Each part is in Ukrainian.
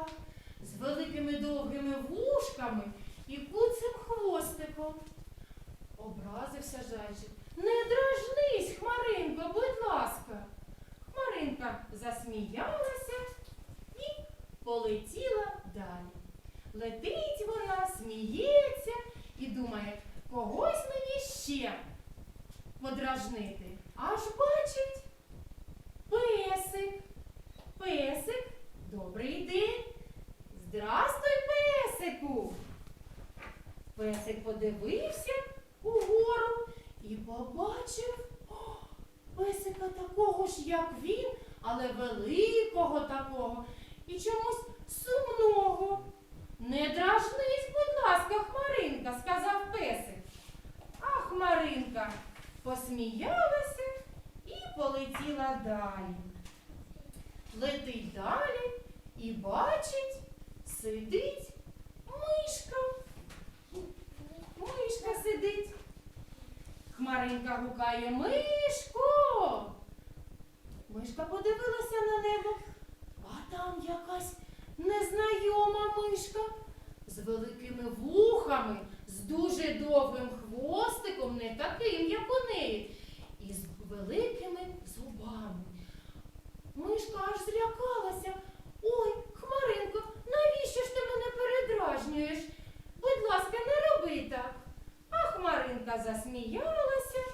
зайчика з великими довгими вушками і куцим хвостиком. Образився зайчик. Не дражнись, Хмаринко, будь ласка. Хмаринка засміялася і полетіла далі. Летить вона, сміється і думає, когось мені ще подражнити. Аж бачить песик. Песик, добрий день. Здрастуй, песику. Песик подивився угору і побачив о, песика такого ж, як він, але великого такого і чомусь сумного. Не дражнись, будь ласка, Хмаринка, сказав песик. А Хмаринка посміялася і полетіла далі. Летить далі і бачить, сидить мишка. Мишка сидить. Хмаринка гукає Мишко. Мишка подивилася на небо, а там якась незнайома мишка з великими вухами, з дуже довгим хвостиком, не таким, як у неї, і з великими зубами. Мишка аж злякалася. Ой, Хмаринко, навіщо ж ти мене передражнюєш? Будь ласка, не роби так. А Хмаринка засміялася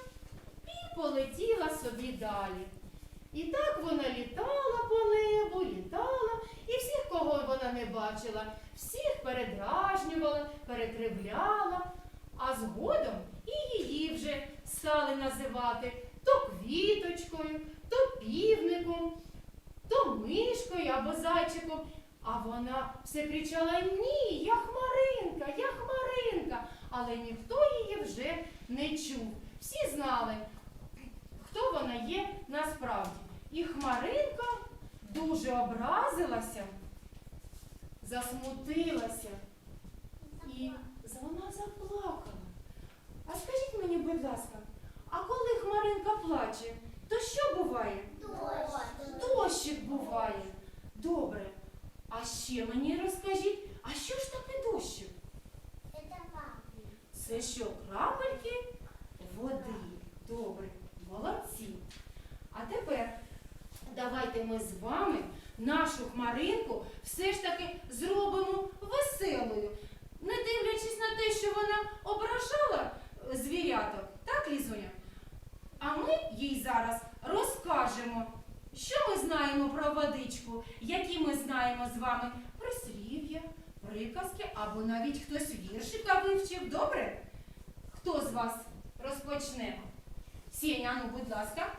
і полетіла собі далі. І так вона літала по небу, літала, і всіх, кого вона не бачила, всіх передражнювала, перекривляла, а згодом і її вже стали називати то квіточкою, то півником, мишкою або зайчиком. А вона все кричала Ні, я хмаринка, я хмаринка. Але ніхто її вже не чув. Всі знали, хто вона є насправді. І Хмаринка дуже образилася, засмутилася і вона заплакала. А скажіть мені, будь ласка, а коли Хмаринка плаче, то що буває? Дощик буває. Добре. А ще мені розкажіть, а що ж таке дощик? Це що, крапельки води? Добре, молодці. А тепер давайте ми з вами нашу хмаринку все ж таки зробимо веселою, не дивлячись на те, що вона ображала е, звіряток, так, Лізуня? А ми їй зараз розкажемо, що ми знаємо про водичку, які ми знаємо з вами прислів'я, приказки або навіть хтось віршика вивчив. Добре? Хто з вас розпочне? Сєня, ну, будь ласка.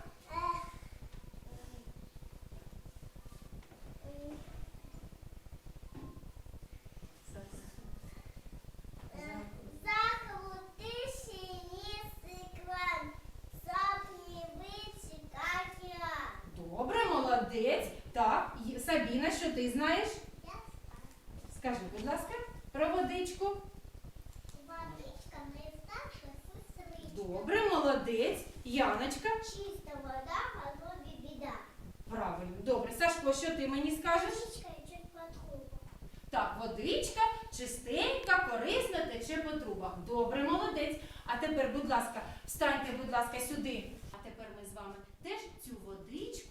Молодець. Так, Сабіна, що ти знаєш? Скажи, будь ласка, про водичку. Добре, молодець. Яночка. Чиста вода, холодная беда. Правильно. Добре. Сашко, що ти мені скажеш? Водичка идет по трубам. Так, водичка чистенька, корисна, тече по трубах. Добре, молодець. А тепер, будь ласка, встаньте, будь ласка, сюди. А тепер ми з вами теж цю водичку,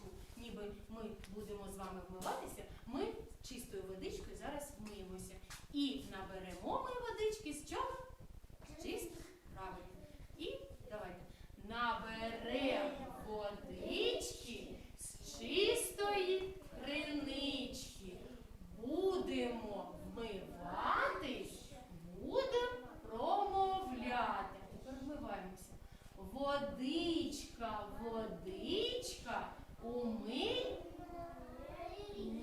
будемо з вами вмиватися, ми чистою водичкою зараз вмиємося. І наберемо ми водички з чого? Чисто. Правильно. І давайте. Наберемо водичка, водичка, умий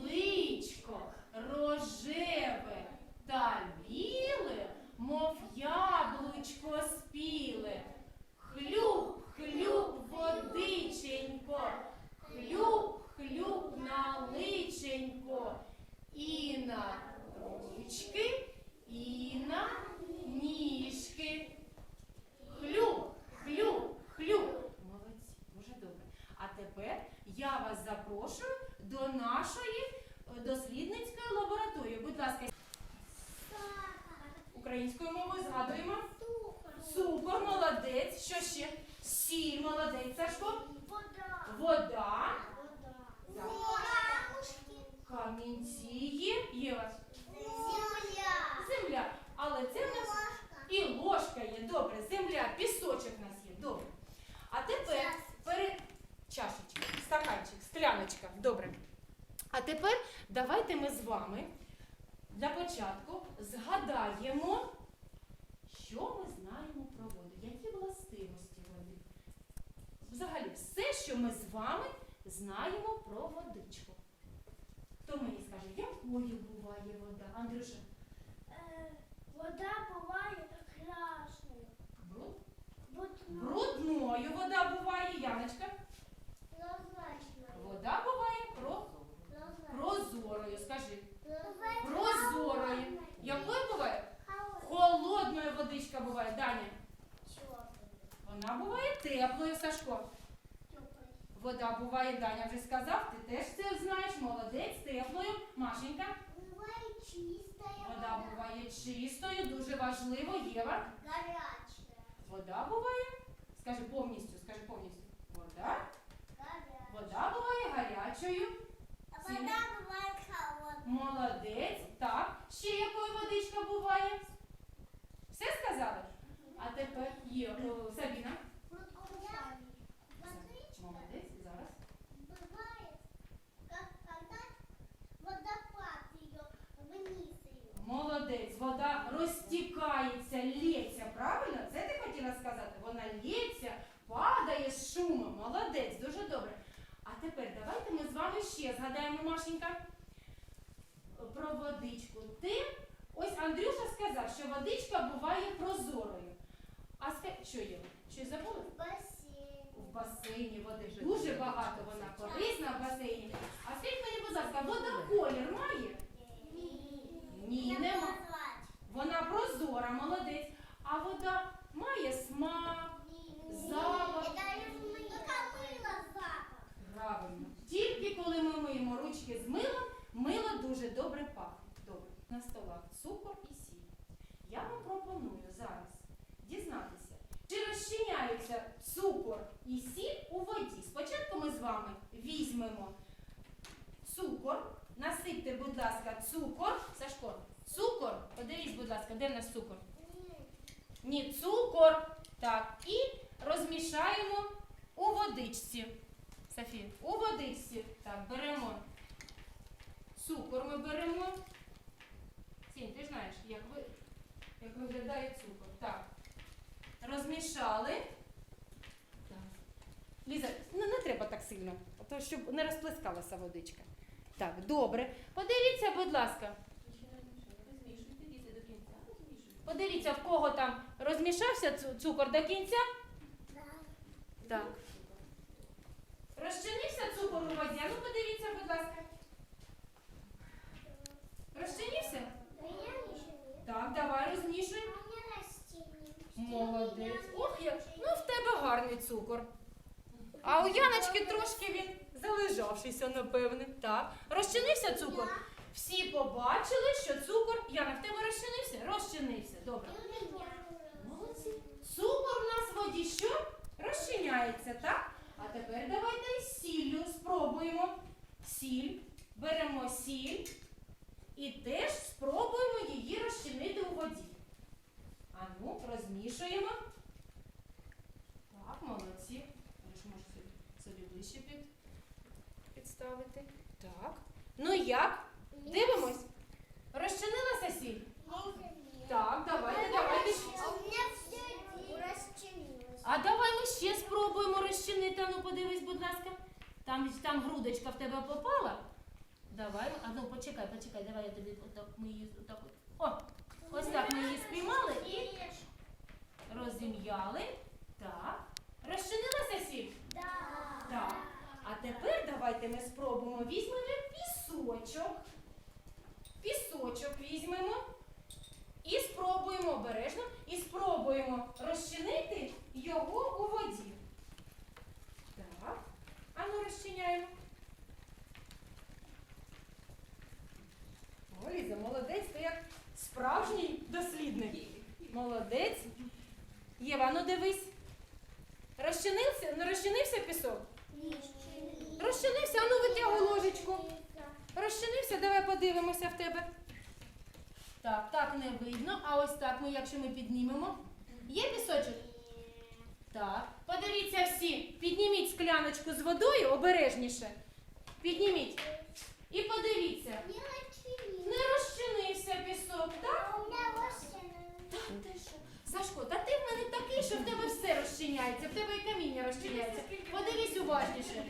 личко рожеве та біле, мов яблучко спіле. Хлюб, хлюб, водиченько, хлюб, хлюб на личенько, і на ручки, і на ніжки. Хлюб, хлюб, хлюб. Молодці, дуже добре. А тепер я вас запрошую до нашої е, дослідницької лабораторії. Будь ласка, українською мовою згадуємо. Цукор, молодець. Що ще? Сіль, молодець. Сашко. Вода. Вода. Камінці є. Є у вас Земля. земля. Але це в нас Ложка. і ложка є. Добре, земля, пісочок у нас є. Добре. А тепер пере... чашечка, стаканчик, скляночка. Добре. А тепер давайте ми з вами для початку згадаємо, що ми знаємо про воду, які властивості води. Взагалі, все, що ми з вами знаємо про водичку. Хто мені скаже, якою буває вода? Андрюша, Е, Вода буває красною. бруд? Брудною. Брудною вода буває, Яночка. Прозрачною. Вода буває про... прозорою. Скажи. Прозорою. Якою буває? Холодною водичка буває, Даня. Вона буває теплою, Сашко. Вода буває, Даня вже сказав, ти теж це знаєш, молодець, теплою. Машенька. Буває чистая Вода буває чистою, дуже важливо, Єва. Горячая. Вода буває. Скажи повністю, скажи повністю. Вода. Горячая. Вода буває гарячою. А вода буває холодною. Молодець. Так. Ще якою водичка буває? Все сказали? А тепер є Сабіна. Вода розтікається, лється. Правильно? Це ти хотіла сказати? Вона лється, падає з шумом. Молодець, дуже добре. А тепер давайте ми з вами ще згадаємо, Машенька, про водичку. Ти, ось Андрюша сказав, що водичка буває прозорою. А ска... що є? Щось забули? Бассейн. В басейні води дуже багато вона корисна в басейні. А скажіть мені, будь ласка, вода колір має? Ні, нема. Вона прозора, молодець. А вода має смак. Запах. Правильно. Тільки коли ми миємо ручки з милом, мило дуже добре пахне. Добре. На столах цукор і сіль. Я вам пропоную зараз дізнатися, чи розчиняються цукор і сіль у воді. Спочатку ми з вами візьмемо цукор. Насипте, будь ласка, цукор. Сашко, цукор. Подивіться, будь ласка, де в нас цукор? Ні, цукор. Так. І розмішаємо у водичці. Софія, у водичці. Так, беремо. Цукор ми беремо. Сінь, ти знаєш, як, ви, як виглядає цукор. Так. Розмішали. Так. Ліза, ну не треба так сильно, то щоб не розплескалася водичка. Так, добре. Подивіться, будь ласка. Подивіться, в кого там розмішався цукор до кінця. Так. Розчинився цукор у воді? Ну подивіться, будь ласка. Розчинився? Так, давай розмішуй. Молодець. Ох, як. Ну в тебе гарний цукор. А у Яночки трошки він залежавшийся, напевне. Так. Розчинився цукор? Всі побачили, що цукор. Яна, в тебе розчинився? Розчинився. Добре. Молодці. Цукор у нас в воді що? Розчиняється, так? А тепер давайте з сіллю спробуємо. Сіль. Беремо сіль і теж спробуємо її розчинити у воді. А ну, розмішуємо. Так, молодці. Можу собі, ближче під, підставити. Так. Ну як? Дивимось. Розчинилася сіль? Так, давайте, давайте. А давай ми ще спробуємо. Та ну подивись, будь ласка. Там, там грудочка в тебе попала. Давай, а ну почекай, почекай, давай я тобі отак ми її отак. О! Ось так ми її спіймали і розім'яли. Так. Розчинилася сіль? Да. Так. А тепер давайте ми спробуємо. Візьмемо пісочок. Пісочок візьмемо. І спробуємо обережно. І спробуємо розчинити його у воді. Так. А ну розчиняємо. О, Ліза, молодець, ти як справжній дослідник. Молодець. Єва, ну дивись. Розчинився? Ну розчинився пісок? Розчинився, а ну витягуй ложечку. Розчинився, давай подивимося в тебе. Так, так не видно. А ось так ми, якщо ми піднімемо. Є пісочок? Так. Подивіться всі. Підніміть скляночку з водою обережніше. Підніміть. І подивіться. Не розчинився пісок, так? Так, ти що? Сашко, та ти в мене такий, що в тебе все розчиняється, в тебе і каміння розчиняється. Подивись уважніше.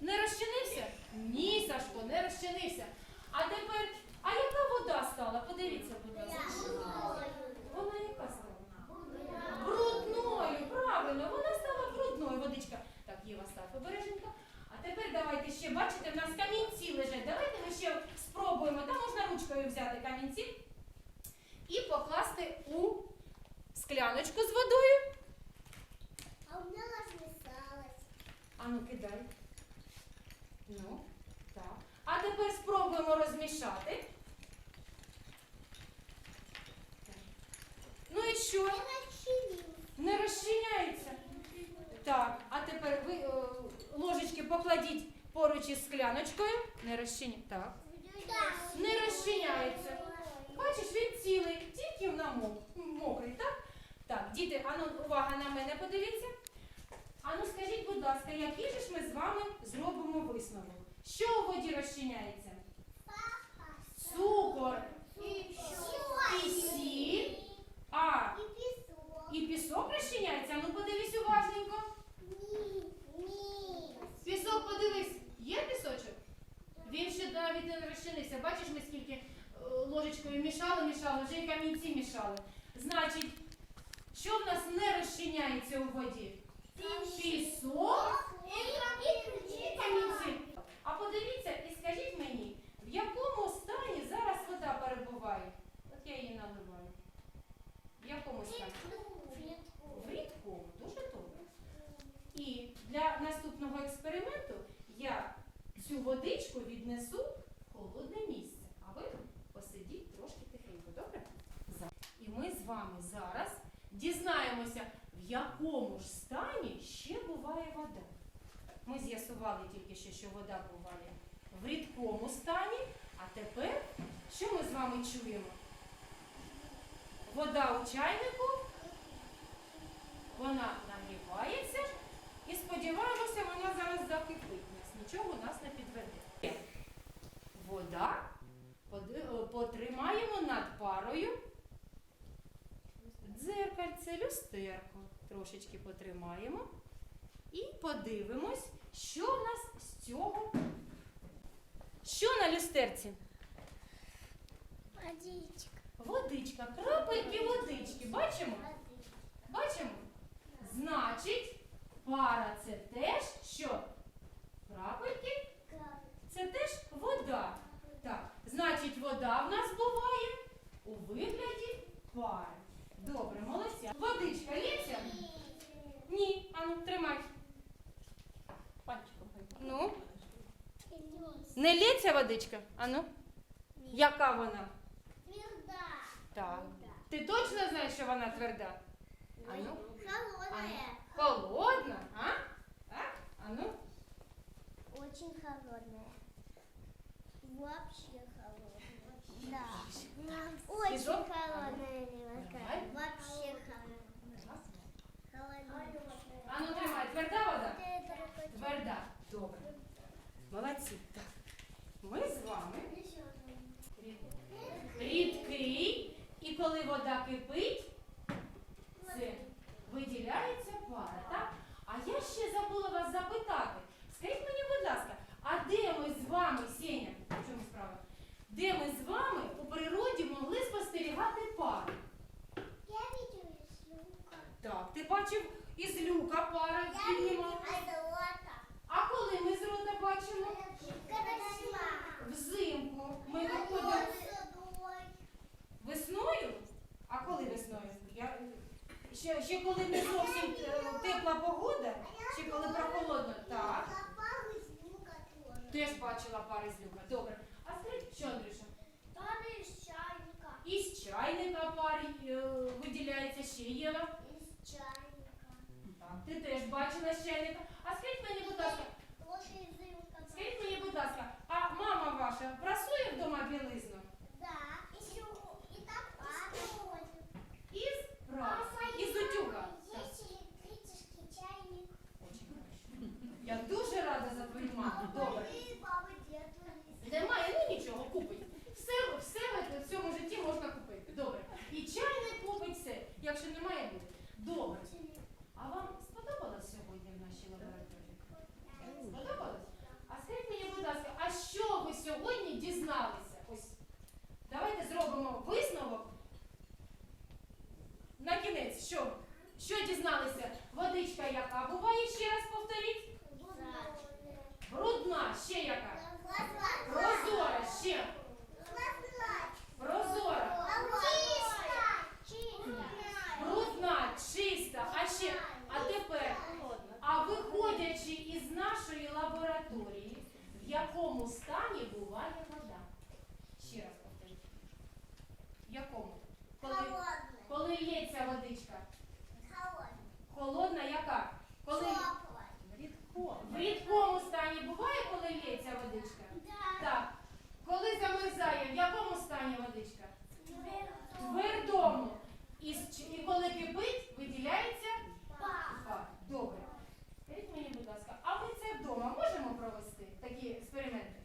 Не розчинився? Ні, Сашко, не розчинився. А тепер, а яка вода стала? Подивіться, будь ласка. Вона яка стала? Брудною, правильно, вона стала брудною, водичка. Так, Єва, став обереженько. А тепер давайте ще, бачите, в нас камінці лежать. Давайте ми ще спробуємо. Там можна ручкою взяти камінці і покласти у скляночку з водою. А у меня размешалось. А ну кидай. Ну, так. А тепер спробуємо розмішати. Ну і що? Не розчиняється. Так, а тепер ви е, ложечки покладіть поруч із скляночкою. Не розчиняється. Так. Не розчиняється. Бачиш, він цілий, тільки намок, мокрий, так? Так, діти, ану, увага на мене, подивіться. Ану, скажіть, будь ласка, який же ж ми з вами зробимо висновок? Що у воді розчиняється? Цукор і сіль, а і пісок розчиняється. Ну подивись уважненько. Пісок, подивись, є пісочок? Він ще навіть не розчинився. Бачиш, ми скільки е, ложечкою мішали, мішали, вже і камінці мішали. Значить, що в нас не розчиняється у воді? Пісок і камінці. А подивіться і скажіть мені, в якому стані зараз вода перебуває? От я її наливаю. В якому стані? В рідкому, дуже добре. І для наступного експерименту я цю водичку віднесу в холодне місце. А ви посидіть трошки тихенько, добре? За- І ми з вами зараз дізнаємося, в якому ж стані ще буває вода. Ми з'ясували тільки що, що вода буває в рідкому стані, а тепер що ми з вами чуємо? Вода у чайнику, вона нагрівається і сподіваємося, вона зараз закипить нас. Нічого нас не підведе. Вода потримаємо над парою. Дзеркальце, люстерко. Трошечки потримаємо. І подивимось, що в нас з цього. Що на люстерці? Водичка, Водичка, крапельки водички. Бачимо? Бачимо? Значить, пара це теж що? Крапельки це теж вода. Так, значить, вода в нас буває у вигляді пари. Добре, молодці. Водичка лється? Ні. Ану, тримай. Ну, не лється водичка? Ану. Яка вона? Так. Ти точно знаєш, що вона тверда? Ану. Холодная. Холодна, а? Так? Ану. Очень холодная. Вообще холодная. Да. Очень Снежок? холодная. Давай. Вообще холодная. Холодная. Ану, тримай. Тверда вода? Тверда. Добре. Молодці. Так. Ми з вами рідкий, і коли вода кипить, це виділяється пара, так? А я ще забула вам бачив із люка пара піднімав. А коли ми з рота бачимо? Взимку ми виходимо весною. А коли весною? Я... Ще, ще коли не зовсім е, тепла погода, ще коли прохолодно. Так. Теж з люка. Добре. А скажіть, що, Андрюша? Із чайника пари е, виділяється ще Єва. Так, ти теж бачила з чайника. А скажіть мені, будь ласка, скажіть мені, будь ласка, а мама ваша прасує вдома білизну? Із праски, із утюга. Так, Очень хорошо. Я дуже рада за твою маму. Добре. Немає, ну нічого, купить. Все, все в цьому житті можна купити. Добре. І чайник купить все. Якщо немає, буде. Добре. А вам сподобалось сьогодні в нашій лабораторії? Сподобалось? А скажіть мені, будь ласка, а що ви сьогодні дізналися? Ось давайте зробимо висновок. На кінець, що? Що дізналися? Водичка яка? Буває ще раз повторіть? Брудна, ще яка? Прозора, ще. Прозора. Брудна, чиста. А ще, а тепер, а виходячи із нашої лабораторії, в якому стані буває вода? Ще раз повторюю. В якому? Коли, коли лється водичка? experimento.